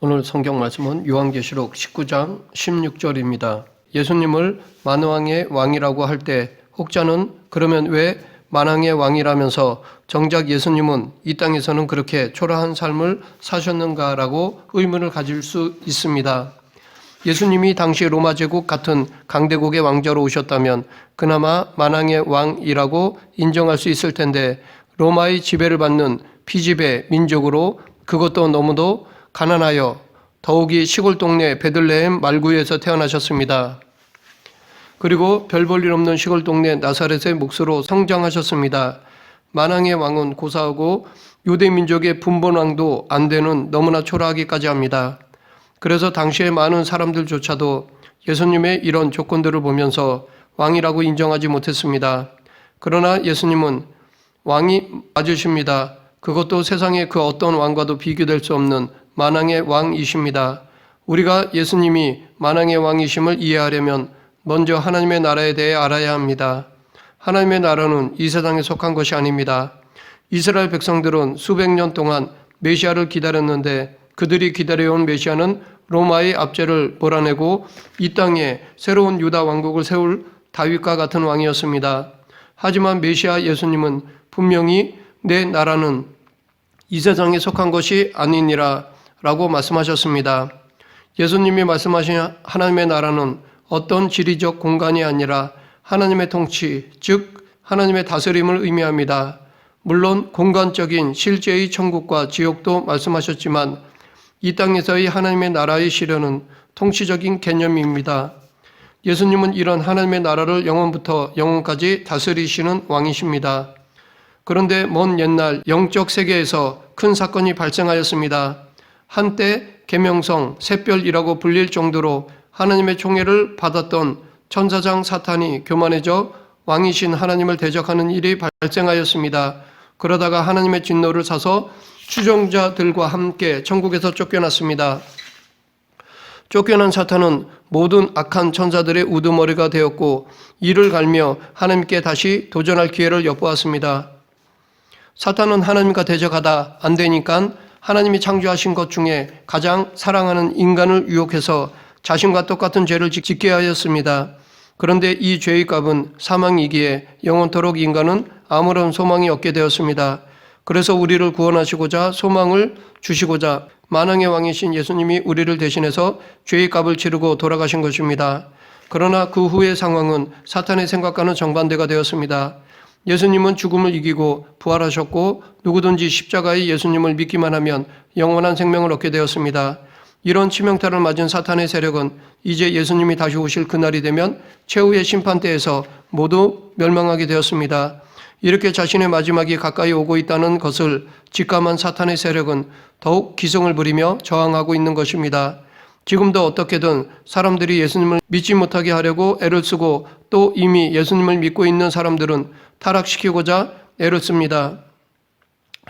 오늘 성경 말씀은 요한계시록 19장 16절입니다. 예수님을 만왕의 왕이라고 할 때 혹자는 그러면 왜 만왕의 왕이라면서 정작 예수님은 이 땅에서는 그렇게 초라한 삶을 사셨는가라고 의문을 가질 수 있습니다. 예수님이 당시 로마 제국 같은 강대국의 왕자로 오셨다면 그나마 만왕의 왕이라고 인정할 수 있을 텐데 로마의 지배를 받는 피지배 민족으로 그것도 너무도 가난하여 더욱이 시골 동네 베들레헴 말구에서 태어나셨습니다. 그리고 별 볼 일 없는 시골 동네 나사렛의 몫으로 성장하셨습니다. 만왕의 왕은 고사하고 유대 민족의 분본 왕도 안 되는 너무나 초라하기까지 합니다. 그래서 당시의 많은 사람들조차도 예수님의 이런 조건들을 보면서 왕이라고 인정하지 못했습니다. 그러나 예수님은 왕이 맞으십니다. 그것도 세상의 그 어떤 왕과도 비교될 수 없는 만왕의 왕이십니다. 우리가 예수님이 만왕의 왕이심을 이해하려면 먼저 하나님의 나라에 대해 알아야 합니다. 하나님의 나라는 이 세상에 속한 것이 아닙니다. 이스라엘 백성들은 수백 년 동안 메시아를 기다렸는데 그들이 기다려온 메시아는 로마의 압제를 몰아내고 이 땅에 새로운 유다 왕국을 세울 다윗과 같은 왕이었습니다. 하지만 메시아 예수님은 분명히 내 나라는 이 세상에 속한 것이 아니니라 라고 말씀하셨습니다. 예수님이 말씀하신 하나님의 나라는 어떤 지리적 공간이 아니라 하나님의 통치, 즉 하나님의 다스림을 의미합니다. 물론 공간적인 실제의 천국과 지옥도 말씀하셨지만 이 땅에서의 하나님의 나라의 실현은 통치적인 개념입니다. 예수님은 이런 하나님의 나라를 영원부터 영원까지 다스리시는 왕이십니다. 그런데 먼 옛날 영적 세계에서 큰 사건이 발생하였습니다. 한때 계명성 샛별이라고 불릴 정도로 하나님의 총애를 받았던 천사장 사탄이 교만해져 왕이신 하나님을 대적하는 일이 발생하였습니다. 그러다가 하나님의 진노를 사서 추종자들과 함께 천국에서 쫓겨났습니다. 쫓겨난 사탄은 모든 악한 천사들의 우두머리가 되었고 이를 갈며 하나님께 다시 도전할 기회를 엿보았습니다. 사탄은 하나님과 대적하다 안 되니까 하나님이 창조하신 것 중에 가장 사랑하는 인간을 유혹해서 자신과 똑같은 죄를 짓게 하였습니다. 그런데 이 죄의 값은 사망이기에 영원토록 인간은 아무런 소망이 없게 되었습니다. 그래서 우리를 구원하시고자 소망을 주시고자 만왕의 왕이신 예수님이 우리를 대신해서 죄의 값을 치르고 돌아가신 것입니다. 그러나 그 후의 상황은 사탄의 생각과는 정반대가 되었습니다. 예수님은 죽음을 이기고 부활하셨고 누구든지 십자가의 예수님을 믿기만 하면 영원한 생명을 얻게 되었습니다. 이런 치명타를 맞은 사탄의 세력은 이제 예수님이 다시 오실 그날이 되면 최후의 심판대에서 모두 멸망하게 되었습니다. 이렇게 자신의 마지막이 가까이 오고 있다는 것을 직감한 사탄의 세력은 더욱 기성을 부리며 저항하고 있는 것입니다. 지금도 어떻게든 사람들이 예수님을 믿지 못하게 하려고 애를 쓰고 또 이미 예수님을 믿고 있는 사람들은 타락시키고자 애를 씁니다.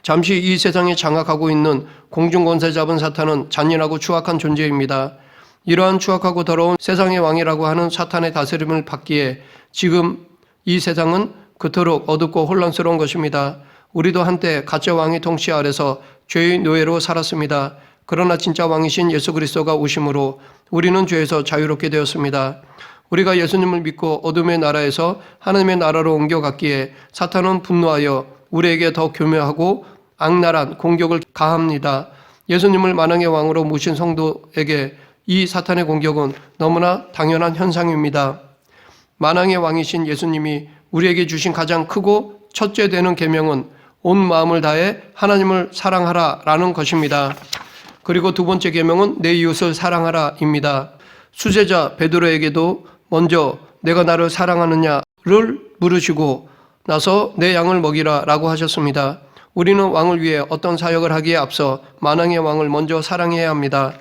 잠시 이 세상에 장악하고 있는 공중권세 잡은 사탄은 잔인하고 추악한 존재입니다. 이러한 추악하고 더러운 세상의 왕이라고 하는 사탄의 다스림을 받기에 지금 이 세상은 그토록 어둡고 혼란스러운 것입니다. 우리도 한때 가짜 왕의 통치 아래서 죄의 노예로 살았습니다. 그러나 진짜 왕이신 예수 그리스도가 오심으로 우리는 죄에서 자유롭게 되었습니다. 우리가 예수님을 믿고 어둠의 나라에서 하나님의 나라로 옮겨갔기에 사탄은 분노하여 우리에게 더 교묘하고 악랄한 공격을 가합니다. 예수님을 만왕의 왕으로 모신 성도에게 이 사탄의 공격은 너무나 당연한 현상입니다. 만왕의 왕이신 예수님이 우리에게 주신 가장 크고 첫째 되는 계명은 온 마음을 다해 하나님을 사랑하라라는 것입니다. 그리고 두 번째 계명은 내 이웃을 사랑하라입니다. 수제자 베드로에게도 먼저 내가 나를 사랑하느냐를 물으시고 나서 내 양을 먹이라 라고 하셨습니다. 우리는 왕을 위해 어떤 사역을 하기에 앞서 만왕의 왕을 먼저 사랑해야 합니다.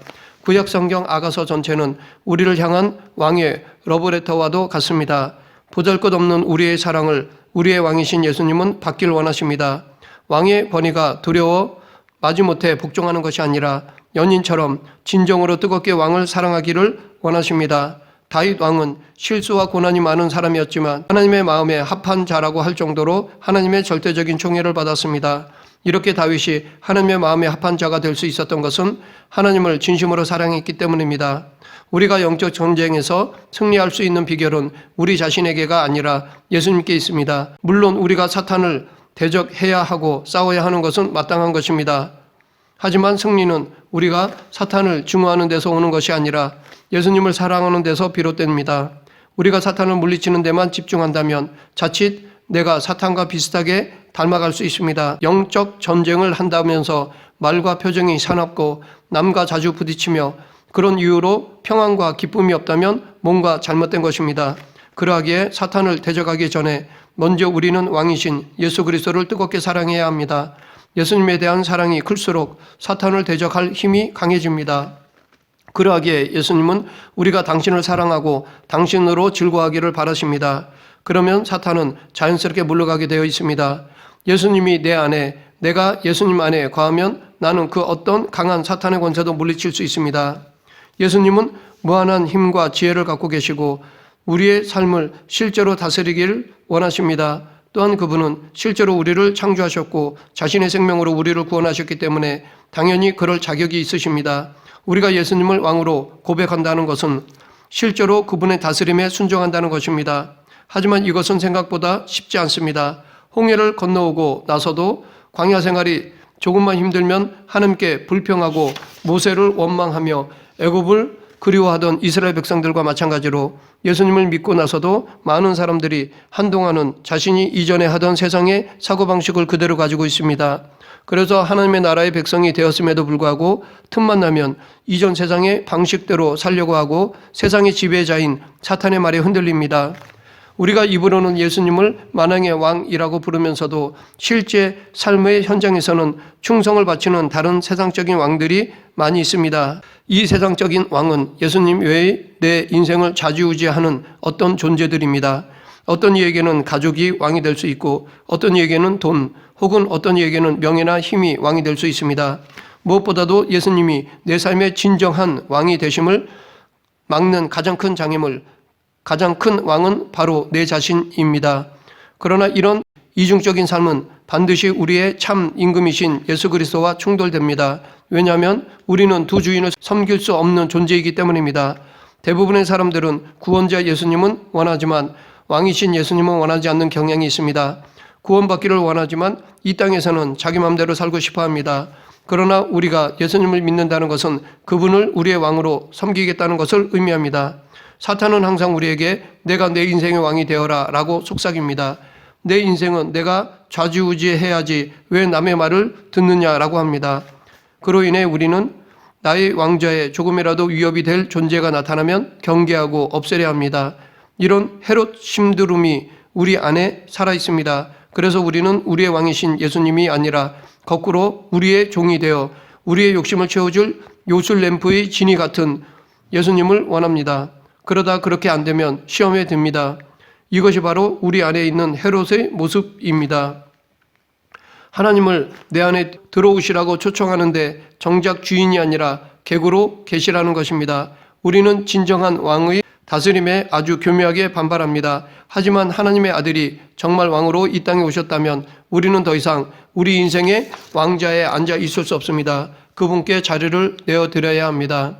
구약 성경 아가서 전체는 우리를 향한 왕의 러브레터와도 같습니다. 보잘 것 없는 우리의 사랑을 우리의 왕이신 예수님은 받길 원하십니다. 왕의 번의가 두려워 마지못해 복종하는 것이 아니라 연인처럼 진정으로 뜨겁게 왕을 사랑하기를 원하십니다. 다윗 왕은 실수와 고난이 많은 사람이었지만 하나님의 마음에 합한 자라고 할 정도로 하나님의 절대적인 총애를 받았습니다. 이렇게 다윗이 하나님의 마음에 합한 자가 될 수 있었던 것은 하나님을 진심으로 사랑했기 때문입니다. 우리가 영적 전쟁에서 승리할 수 있는 비결은 우리 자신에게가 아니라 예수님께 있습니다. 물론 우리가 사탄을 대적해야 하고 싸워야 하는 것은 마땅한 것입니다. 하지만 승리는 우리가 사탄을 증오하는 데서 오는 것이 아니라 예수님을 사랑하는 데서 비롯됩니다. 우리가 사탄을 물리치는 데만 집중한다면 자칫 내가 사탄과 비슷하게 닮아갈 수 있습니다. 영적 전쟁을 한다면서 말과 표정이 사납고 남과 자주 부딪히며 그런 이유로 평안과 기쁨이 없다면 뭔가 잘못된 것입니다. 그러하기에 사탄을 대적하기 전에 먼저 우리는 왕이신 예수 그리스도를 뜨겁게 사랑해야 합니다. 예수님에 대한 사랑이 클수록 사탄을 대적할 힘이 강해집니다. 그러하기에 예수님은 우리가 당신을 사랑하고 당신으로 즐거워하기를 바라십니다. 그러면 사탄은 자연스럽게 물러가게 되어 있습니다. 예수님이 내 안에, 내가 예수님 안에 거하면 나는 그 어떤 강한 사탄의 권세도 물리칠 수 있습니다. 예수님은 무한한 힘과 지혜를 갖고 계시고 우리의 삶을 실제로 다스리길 원하십니다. 또한 그분은 실제로 우리를 창조하셨고 자신의 생명으로 우리를 구원하셨기 때문에 당연히 그럴 자격이 있으십니다. 우리가 예수님을 왕으로 고백한다는 것은 실제로 그분의 다스림에 순종한다는 것입니다. 하지만 이것은 생각보다 쉽지 않습니다. 홍해를 건너오고 나서도 광야 생활이 조금만 힘들면 하나님께 불평하고 모세를 원망하며 애굽을 그리워하던 이스라엘 백성들과 마찬가지로 예수님을 믿고 나서도 많은 사람들이 한동안은 자신이 이전에 하던 세상의 사고방식을 그대로 가지고 있습니다. 그래서 하나님의 나라의 백성이 되었음에도 불구하고 틈만 나면 이전 세상의 방식대로 살려고 하고 세상의 지배자인 사탄의 말에 흔들립니다. 우리가 입으로는 예수님을 만왕의 왕이라고 부르면서도 실제 삶의 현장에서는 충성을 바치는 다른 세상적인 왕들이 많이 있습니다. 이 세상적인 왕은 예수님 외에 내 인생을 좌지우지하는 어떤 존재들입니다. 어떤 이에게는 가족이 왕이 될 수 있고 어떤 이에게는 돈 혹은 어떤 이에게는 명예나 힘이 왕이 될 수 있습니다. 무엇보다도 예수님이 내 삶의 진정한 왕이 되심을 막는 가장 큰 장애물 가장 큰 왕은 바로 내 자신입니다. 그러나 이런 이중적인 삶은 반드시 우리의 참 임금이신 예수 그리스도와 충돌됩니다. 왜냐하면 우리는 두 주인을 섬길 수 없는 존재이기 때문입니다. 대부분의 사람들은 구원자 예수님은 원하지만 왕이신 예수님은 원하지 않는 경향이 있습니다. 구원받기를 원하지만 이 땅에서는 자기 마음대로 살고 싶어 합니다. 그러나 우리가 예수님을 믿는다는 것은 그분을 우리의 왕으로 섬기겠다는 것을 의미합니다. 사탄은 항상 우리에게 내가 내 인생의 왕이 되어라 라고 속삭입니다. 내 인생은 내가 좌지우지해야지 왜 남의 말을 듣느냐라고 합니다. 그로 인해 우리는 나의 왕좌에 조금이라도 위협이 될 존재가 나타나면 경계하고 없애려 합니다. 이런 헤롯 심드름이 우리 안에 살아 있습니다. 그래서 우리는 우리의 왕이신 예수님이 아니라 거꾸로 우리의 종이 되어 우리의 욕심을 채워줄 요술 램프의 진이 같은 예수님을 원합니다. 그러다 그렇게 안 되면 시험에 듭니다. 이것이 바로 우리 안에 있는 헤롯의 모습입니다. 하나님을 내 안에 들어오시라고 초청하는데 정작 주인이 아니라 객으로 계시라는 것입니다. 우리는 진정한 왕의 다스림에 아주 교묘하게 반발합니다. 하지만 하나님의 아들이 정말 왕으로 이 땅에 오셨다면 우리는 더 이상 우리 인생의 왕자에 앉아 있을 수 없습니다. 그분께 자리를 내어 드려야 합니다.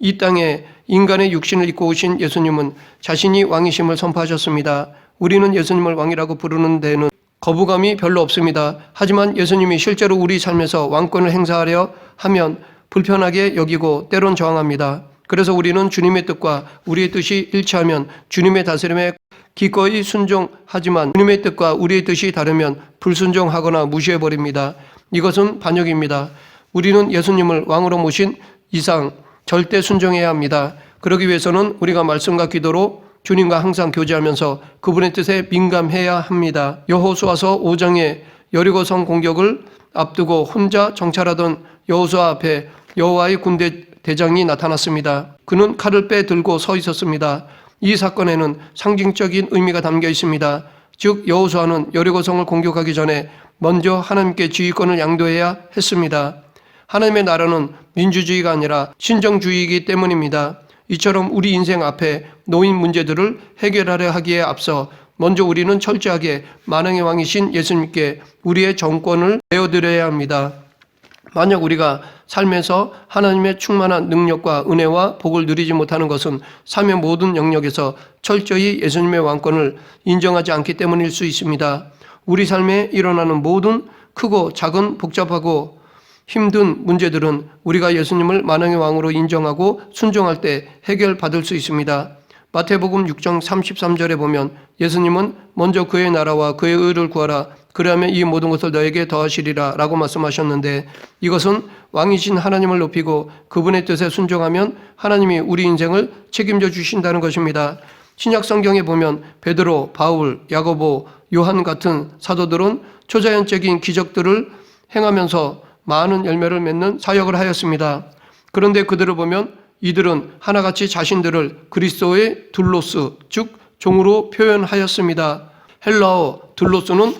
이 땅에 인간의 육신을 입고 오신 예수님은 자신이 왕이심을 선포하셨습니다. 우리는 예수님을 왕이라고 부르는 데는 거부감이 별로 없습니다. 하지만 예수님이 실제로 우리 삶에서 왕권을 행사하려 하면 불편하게 여기고 때론 저항합니다. 그래서 우리는 주님의 뜻과 우리의 뜻이 일치하면 주님의 다스림에 기꺼이 순종하지만 주님의 뜻과 우리의 뜻이 다르면 불순종하거나 무시해버립니다. 이것은 반역입니다. 우리는 예수님을 왕으로 모신 이상 절대 순종해야 합니다. 그러기 위해서는 우리가 말씀과 기도로 주님과 항상 교제하면서 그분의 뜻에 민감해야 합니다. 여호수아서 5장에 여리고성 공격을 앞두고 혼자 정찰하던 여호수아 앞에 여호와의 군대 대장이 나타났습니다. 그는 칼을 빼 들고 서 있었습니다. 이 사건에는 상징적인 의미가 담겨 있습니다. 즉 여호수아는 여리고성을 공격하기 전에 먼저 하나님께 지휘권을 양도해야 했습니다. 하나님의 나라는 민주주의가 아니라 신정주의이기 때문입니다. 이처럼 우리 인생 앞에 놓인 문제들을 해결하려 하기에 앞서 먼저 우리는 철저하게 만왕의 왕이신 예수님께 우리의 정권을 내어드려야 합니다. 만약 우리가 삶에서 하나님의 충만한 능력과 은혜와 복을 누리지 못하는 것은 삶의 모든 영역에서 철저히 예수님의 왕권을 인정하지 않기 때문일 수 있습니다. 우리 삶에 일어나는 모든 크고 작은 복잡하고 힘든 문제들은 우리가 예수님을 만왕의 왕으로 인정하고 순종할 때 해결받을 수 있습니다. 마태복음 6장 33절에 보면 예수님은 먼저 그의 나라와 그의 의를 구하라 그리하면 이 모든 것을 너에게 더하시리라 라고 말씀하셨는데 이것은 왕이신 하나님을 높이고 그분의 뜻에 순종하면 하나님이 우리 인생을 책임져 주신다는 것입니다. 신약 성경에 보면 베드로, 바울, 야고보, 요한 같은 사도들은 초자연적인 기적들을 행하면서 많은 열매를 맺는 사역을 하였습니다. 그런데 그들을 보면 이들은 하나같이 자신들을 그리스도의 둘로스, 즉 종으로 표현하였습니다. 헬라어 둘로스는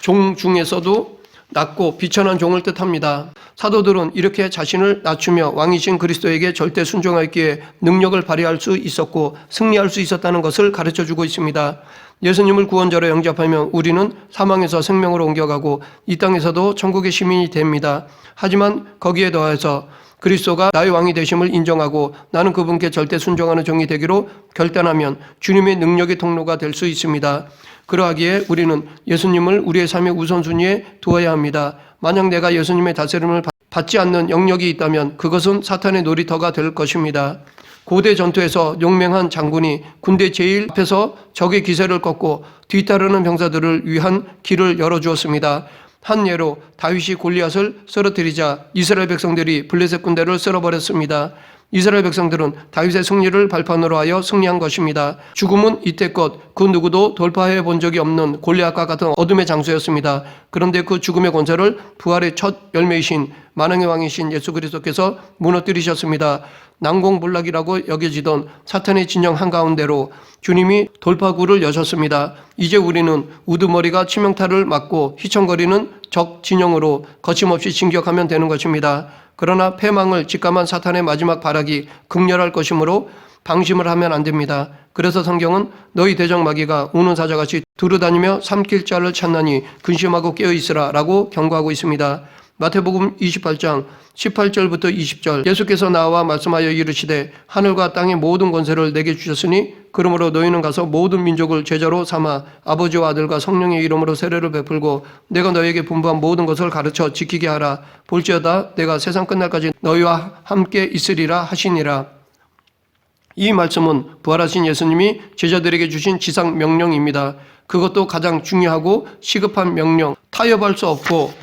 종 중에서도 낮고 비천한 종을 뜻합니다. 사도들은 이렇게 자신을 낮추며 왕이신 그리스도에게 절대 순종하기에 능력을 발휘할 수 있었고 승리할 수 있었다는 것을 가르쳐 주고 있습니다. 예수님을 구원자로 영접하면 우리는 사망에서 생명으로 옮겨가고 이 땅에서도 천국의 시민이 됩니다. 하지만 거기에 더해서 그리스도가 나의 왕이 되심을 인정하고 나는 그분께 절대 순종하는 종이 되기로 결단하면 주님의 능력의 통로가 될 수 있습니다. 그러하기에 우리는 예수님을 우리의 삶의 우선순위에 두어야 합니다. 만약 내가 예수님의 다스림을 받지 않는 영역이 있다면 그것은 사탄의 놀이터가 될 것입니다. 고대 전투에서 용맹한 장군이 군대 제일 앞에서 적의 기세를 꺾고 뒤따르는 병사들을 위한 길을 열어주었습니다. 한 예로 다윗이 골리앗을 쓰러뜨리자 이스라엘 백성들이 블레셋 군대를 쓸어버렸습니다. 이스라엘 백성들은 다윗의 승리를 발판으로 하여 승리한 것입니다. 죽음은 이때껏 그 누구도 돌파해 본 적이 없는 골리앗과 같은 어둠의 장소였습니다. 그런데 그 죽음의 권세를 부활의 첫 열매이신 만왕의 왕이신 예수 그리스도께서 무너뜨리셨습니다. 난공불락이라고 여겨지던 사탄의 진영 한가운데로 주님이 돌파구를 여셨습니다. 이제 우리는 우두머리가 치명타를 맞고 휘청거리는 적 진영으로 거침없이 진격하면 되는 것입니다. 그러나 패망을 직감한 사탄의 마지막 발악이 극렬할 것이므로 방심을 하면 안 됩니다. 그래서 성경은 너희 대적 마귀가 우는 사자같이 두루다니며 삼킬 자를 찾나니 근심하고 깨어 있으라 라고 경고하고 있습니다. 마태복음 28장 18절부터 20절. 예수께서 나와 말씀하여 이르시되 하늘과 땅의 모든 권세를 내게 주셨으니 그러므로 너희는 가서 모든 민족을 제자로 삼아 아버지와 아들과 성령의 이름으로 세례를 베풀고 내가 너에게 분부한 모든 것을 가르쳐 지키게 하라. 볼지어다 내가 세상 끝날까지 너희와 함께 있으리라 하시니라. 이 말씀은 부활하신 예수님이 제자들에게 주신 지상 명령입니다. 그것도 가장 중요하고 시급한 명령, 타협할 수 없고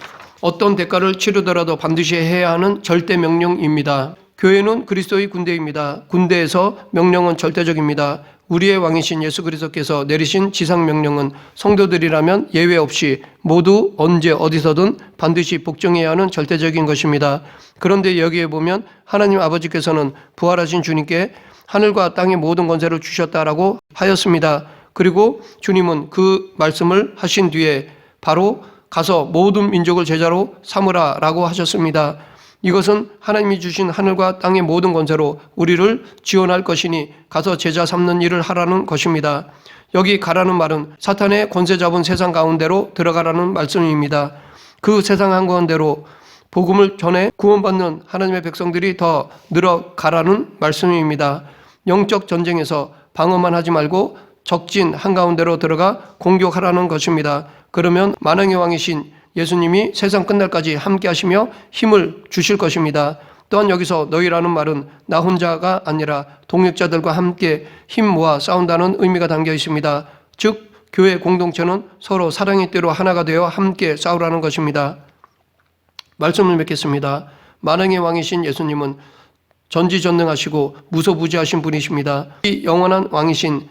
어떤 대가를 치르더라도 반드시 해야 하는 절대 명령입니다. 교회는 그리스도의 군대입니다. 군대에서 명령은 절대적입니다. 우리의 왕이신 예수 그리스도께서 내리신 지상 명령은 성도들이라면 예외 없이 모두 언제 어디서든 반드시 복종해야 하는 절대적인 것입니다. 그런데 여기에 보면 하나님 아버지께서는 부활하신 주님께 하늘과 땅의 모든 권세를 주셨다라고 하였습니다. 그리고 주님은 그 말씀을 하신 뒤에 바로 가서 모든 민족을 제자로 삼으라라고 하셨습니다. 이것은 하나님이 주신 하늘과 땅의 모든 권세로 우리를 지원할 것이니 가서 제자 삼는 일을 하라는 것입니다. 여기 가라는 말은 사탄의 권세 잡은 세상 가운데로 들어가라는 말씀입니다. 그 세상 한 가운데로 복음을 전해 구원받는 하나님의 백성들이 더 늘어가라는 말씀입니다. 영적 전쟁에서 방어만 하지 말고 적진 한가운데로 들어가 공격하라는 것입니다. 그러면 만왕의 왕이신 예수님이 세상 끝날까지 함께 하시며 힘을 주실 것입니다. 또한 여기서 너희라는 말은 나 혼자가 아니라 동역자들과 함께 힘 모아 싸운다는 의미가 담겨 있습니다. 즉, 교회 공동체는 서로 사랑의 때로 하나가 되어 함께 싸우라는 것입니다. 말씀을 맺겠습니다. 만왕의 왕이신 예수님은 전지전능하시고 무소부지하신 분이십니다. 이 영원한 왕이신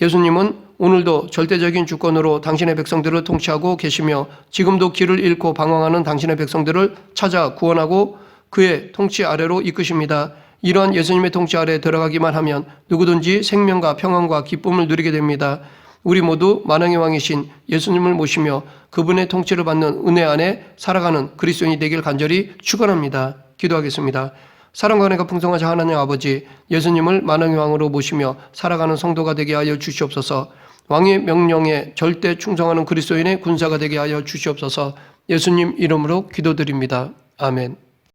예수님은 오늘도 절대적인 주권으로 당신의 백성들을 통치하고 계시며 지금도 길을 잃고 방황하는 당신의 백성들을 찾아 구원하고 그의 통치 아래로 이끄십니다. 이러한 예수님의 통치 아래 들어가기만 하면 누구든지 생명과 평안과 기쁨을 누리게 됩니다. 우리 모두 만왕의 왕이신 예수님을 모시며 그분의 통치를 받는 은혜 안에 살아가는 그리스도인이 되길 간절히 축원합니다. 기도하겠습니다. 사랑과 은혜가 풍성하신 하나님 아버지 예수님을 만왕의 왕으로 모시며 살아가는 성도가 되게 하여 주시옵소서. 왕의 명령에 절대 충성하는 그리스도인의 군사가 되게 하여 주시옵소서. 예수님 이름으로 기도드립니다. 아멘.